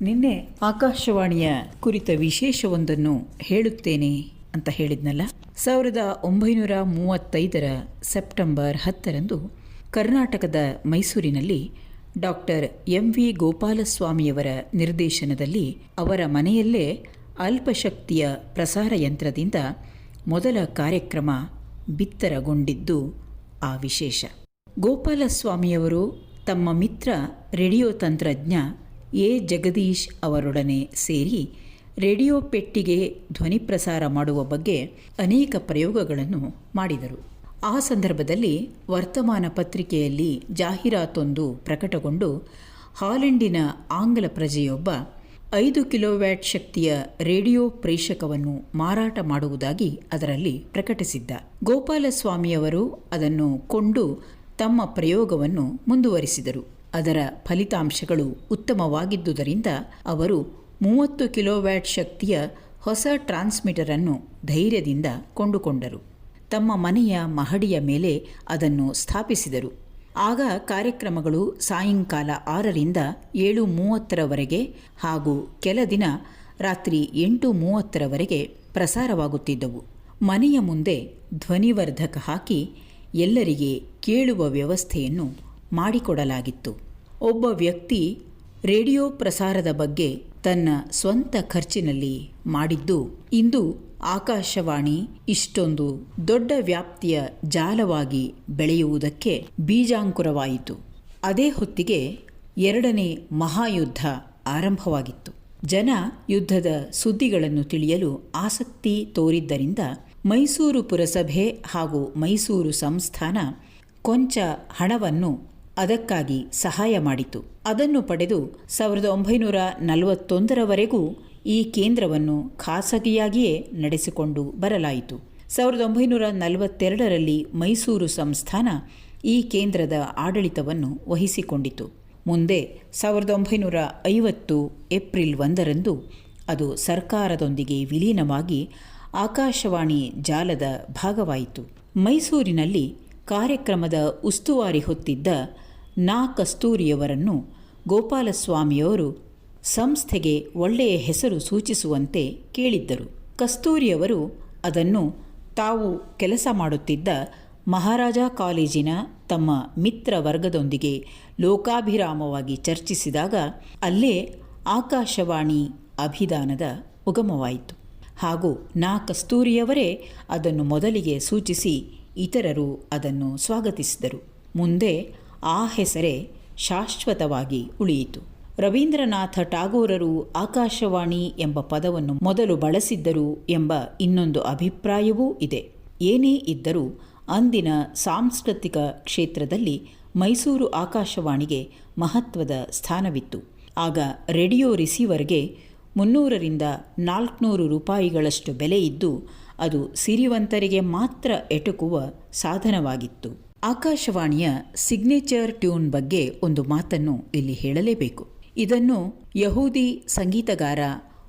ನಿನ್ನೆ ಆಕಾಶವಾಣಿಯ ಕುರಿತ ವಿಶೇಷವೊಂದನ್ನು ಹೇಳುತ್ತೇನೆ ಅಂತ ಹೇಳಿದ್ನಲ್ಲ? ಸಾವಿರದ ಒಂಬೈನೂರ ಮೂವತ್ತೈದರ ಸೆಪ್ಟೆಂಬರ್ ಹತ್ತರಂದು ಕರ್ನಾಟಕದ ಮೈಸೂರಿನಲ್ಲಿ ಡಾಕ್ಟರ್ ಎಂ ವಿ ಗೋಪಾಲಸ್ವಾಮಿಯವರ ನಿರ್ದೇಶನದಲ್ಲಿ ಅವರ ಮನೆಯಲ್ಲೇ ಅಲ್ಪಶಕ್ತಿಯ ಪ್ರಸಾರ ಯಂತ್ರದಿಂದ ಮೊದಲ ಕಾರ್ಯಕ್ರಮ ಬಿತ್ತರಗೊಂಡಿದ್ದು ಆ ವಿಶೇಷ. ಗೋಪಾಲಸ್ವಾಮಿಯವರು ತಮ್ಮ ಮಿತ್ರ ರೇಡಿಯೋ ತಂತ್ರಜ್ಞ ಎ. ಜಗದೀಶ್ ಅವರೊಡನೆ ಸೇರಿ ರೇಡಿಯೋ ಪೆಟ್ಟಿಗೆ ಧ್ವನಿ ಪ್ರಸಾರ ಮಾಡುವ ಬಗ್ಗೆ ಅನೇಕ ಪ್ರಯೋಗಗಳನ್ನು ಮಾಡಿದರು. ಆ ಸಂದರ್ಭದಲ್ಲಿ ವರ್ತಮಾನ ಪತ್ರಿಕೆಯಲ್ಲಿ ಜಾಹೀರಾತೊಂದು ಪ್ರಕಟಗೊಂಡು ಹಾಲೆಂಡಿನ ಆಂಗ್ಲ ಪ್ರಜೆಯೊಬ್ಬ ಐದು ಕಿಲೋವ್ಯಾಟ್ ಶಕ್ತಿಯ ರೇಡಿಯೋ ಪ್ರೇಷಕವನ್ನು ಮಾರಾಟ ಮಾಡುವುದಾಗಿ ಅದರಲ್ಲಿ ಪ್ರಕಟಿಸಿದ್ದ. ಗೋಪಾಲಸ್ವಾಮಿಯವರು ಅದನ್ನು ಕೊಂಡು ತಮ್ಮ ಪ್ರಯೋಗವನ್ನು ಮುಂದುವರಿಸಿದರು. ಅದರ ಫಲಿತಾಂಶಗಳು ಉತ್ತಮವಾಗಿದ್ದುದರಿಂದ ಅವರು ಮೂವತ್ತು ಕಿಲೋವ್ಯಾಟ್ ಶಕ್ತಿಯ ಹೊಸ ಟ್ರಾನ್ಸ್ಮಿಟರ್ ಅನ್ನು ಧೈರ್ಯದಿಂದ ಕೊಂಡುಕೊಂಡರು. ತಮ್ಮ ಮನೆಯ ಮಹಡಿಯ ಮೇಲೆ ಅದನ್ನು ಸ್ಥಾಪಿಸಿದರು. ಆಗ ಕಾರ್ಯಕ್ರಮಗಳು ಸಾಯಂಕಾಲ ಆರರಿಂದ ಏಳು ಮೂವತ್ತರವರೆಗೆ ಹಾಗೂ ಕೆಲ ದಿನ ರಾತ್ರಿ ಎಂಟು ಮೂವತ್ತರವರೆಗೆ ಪ್ರಸಾರವಾಗುತ್ತಿದ್ದವು. ಮನೆಯ ಮುಂದೆ ಧ್ವನಿವರ್ಧಕ ಹಾಕಿ ಎಲ್ಲರಿಗೆ ಕೇಳುವ ವ್ಯವಸ್ಥೆಯನ್ನು ಮಾಡಿಕೊಡಲಾಗಿತ್ತು. ಒಬ್ಬ ವ್ಯಕ್ತಿ ರೇಡಿಯೋ ಪ್ರಸಾರದ ಬಗ್ಗೆ ತನ್ನ ಸ್ವಂತ ಖರ್ಚಿನಲ್ಲಿ ಮಾಡಿದ್ದು, ಇಂದು ಆಕಾಶವಾಣಿ ಇಷ್ಟೊಂದು ದೊಡ್ಡ ವ್ಯಾಪ್ತಿಯ ಜಾಲವಾಗಿ ಬೆಳೆಯುವುದಕ್ಕೆ ಬೀಜಾಂಕುರವಾಯಿತು. ಅದೇ ಹೊತ್ತಿಗೆ ಎರಡನೇ ಮಹಾಯುದ್ಧ ಆರಂಭವಾಗಿತ್ತು. ಜನ ಯುದ್ಧದ ಸುದ್ದಿಗಳನ್ನು ತಿಳಿಯಲು ಆಸಕ್ತಿ ತೋರಿದ್ದರಿಂದ ಮೈಸೂರು ಪುರಸಭೆ ಹಾಗೂ ಮೈಸೂರು ಸಂಸ್ಥಾನ ಕೊಂಚ ಹಣವನ್ನು ಅದಕ್ಕಾಗಿ ಸಹಾಯ ಮಾಡಿತು. ಅದನ್ನು ಪಡೆದು ಸಾವಿರದ ಒಂಬೈನೂರ ನಲವತ್ತೊಂದರವರೆಗೂ ಈ ಕೇಂದ್ರವನ್ನು ಖಾಸಗಿಯಾಗಿಯೇ ನಡೆಸಿಕೊಂಡು ಬರಲಾಯಿತು. ಸಾವಿರದ ಒಂಬೈನೂರ ನಲವತ್ತೆರಡರಲ್ಲಿ ಮೈಸೂರು ಸಂಸ್ಥಾನ ಈ ಕೇಂದ್ರದ ಆಡಳಿತವನ್ನು ವಹಿಸಿಕೊಂಡಿತು. ಮುಂದೆ ಸಾವಿರದ ಒಂಬೈನೂರ ಐವತ್ತು ಏಪ್ರಿಲ್ ಒಂದರಂದು ಅದು ಸರ್ಕಾರದೊಂದಿಗೆ ವಿಲೀನವಾಗಿ ಆಕಾಶವಾಣಿ ಜಾಲದ ಭಾಗವಾಯಿತು. ಮೈಸೂರಿನಲ್ಲಿ ಕಾರ್ಯಕ್ರಮದ ಉಸ್ತುವಾರಿ ಹೊತ್ತಿದ್ದ ನಾ ಕಸ್ತೂರಿಯವರನ್ನು ಗೋಪಾಲಸ್ವಾಮಿಯವರು ಸಂಸ್ಥೆಗೆ ಒಳ್ಳೆಯ ಹೆಸರು ಸೂಚಿಸುವಂತೆ ಕೇಳಿದ್ದರು. ಕಸ್ತೂರಿಯವರು ಅದನ್ನು ತಾವು ಕೆಲಸ ಮಾಡುತ್ತಿದ್ದ ಮಹಾರಾಜ ಕಾಲೇಜಿನ ತಮ್ಮ ಮಿತ್ರ ವರ್ಗದೊಂದಿಗೆ ಲೋಕಾಭಿರಾಮವಾಗಿ ಚರ್ಚಿಸಿದಾಗ ಅಲ್ಲೇ ಆಕಾಶವಾಣಿ ಅಭಿದಾನದ ಉಗಮವಾಯಿತು. ಹಾಗೂ ನಾ ಕಸ್ತೂರಿಯವರೇ ಅದನ್ನು ಮೊದಲಿಗೆ ಸೂಚಿಸಿ ಇತರರು ಅದನ್ನು ಸ್ವಾಗತಿಸಿದರು. ಮುಂದೆ ಆ ಹೆಸರೇ ಶಾಶ್ವತವಾಗಿ ಉಳಿಯಿತು. ರವೀಂದ್ರನಾಥ ಟಾಗೋರರು ಆಕಾಶವಾಣಿ ಎಂಬ ಪದವನ್ನು ಮೊದಲು ಬಳಸಿದ್ದರು ಎಂಬ ಇನ್ನೊಂದು ಅಭಿಪ್ರಾಯವೂ ಇದೆ. ಏನೇ ಇದ್ದರೂ ಅಂದಿನ ಸಾಂಸ್ಕೃತಿಕ ಕ್ಷೇತ್ರದಲ್ಲಿ ಮೈಸೂರು ಆಕಾಶವಾಣಿಗೆ ಮಹತ್ವದ ಸ್ಥಾನವಿತ್ತು. ಆಗ ರೇಡಿಯೋ ರಿಸೀವರ್ಗೆ ಮುನ್ನೂರರಿಂದ ನಾಲ್ಕುನೂರು ರೂಪಾಯಿಗಳಷ್ಟು ಬೆಲೆ ಇದ್ದು ಅದು ಸಿರಿವಂತರಿಗೆ ಮಾತ್ರ ಎಟುಕುವ ಸಾಧನವಾಗಿತ್ತು. ಆಕಾಶವಾಣಿಯ ಸಿಗ್ನೇಚರ್ ಟ್ಯೂನ್ ಬಗ್ಗೆ ಒಂದು ಮಾತನ್ನು ಇಲ್ಲಿ ಹೇಳಲೇಬೇಕು. ಇದನ್ನು ಯಹೂದಿ ಸಂಗೀತಗಾರ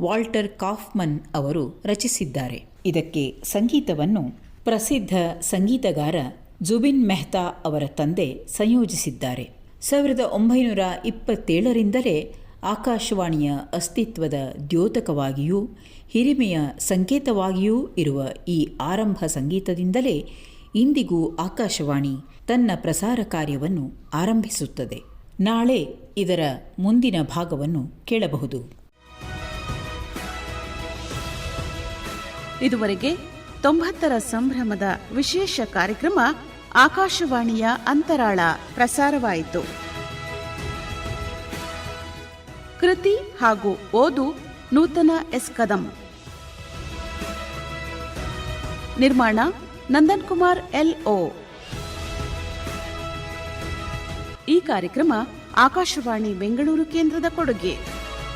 ವಾಲ್ಟರ್ ಕಾಫ್ಮನ್ ಅವರು ರಚಿಸಿದ್ದಾರೆ. ಇದಕ್ಕೆ ಸಂಗೀತವನ್ನು ಪ್ರಸಿದ್ಧ ಸಂಗೀತಗಾರ ಜುಬಿನ್ ಮೆಹ್ತಾ ಅವರ ತಂದೆ ಸಂಯೋಜಿಸಿದ್ದಾರೆ. ಸಾವಿರದ ಒಂಬೈನೂರ ಇಪ್ಪತ್ತೇಳರಿಂದಲೇ ಆಕಾಶವಾಣಿಯ ಅಸ್ತಿತ್ವದ ದ್ಯೋತಕವಾಗಿಯೂ, ಹಿರಿಮೆಯ ಸಂಕೇತವಾಗಿಯೂ ಇರುವ ಈ ಆರಂಭ ಸಂಗೀತದಿಂದಲೇ ಇಂದಿಗೂ ಆಕಾಶವಾಣಿ ತನ್ನ ಪ್ರಸಾರ ಕಾರ್ಯವನ್ನು ಆರಂಭಿಸುತ್ತದೆ. ನಾಳೆ ಇದರ ಮುಂದಿನ ಭಾಗವನ್ನು ಕೇಳಬಹುದು. ಇದುವರೆಗೆ ತೊಂಬತ್ತರ ಸಂಭ್ರಮದ ವಿಶೇಷ ಕಾರ್ಯಕ್ರಮ ಆಕಾಶವಾಣಿಯ ಅಂತರಾಳ ಪ್ರಸಾರವಾಯಿತು. ಕೃತಿ ಹಾಗೂ ಓದು ನೂತನ ಎಸ್ ಕದಂ. ನಿರ್ಮಾಣ ನಂದನ್ ಕುಮಾರ್ ಎಲ್ ಓ ಈ ಕಾರ್ಯಕ್ರಮ ಆಕಾಶವಾಣಿ ಬೆಂಗಳೂರು ಕೇಂದ್ರದ ಕೊಡುಗೆ.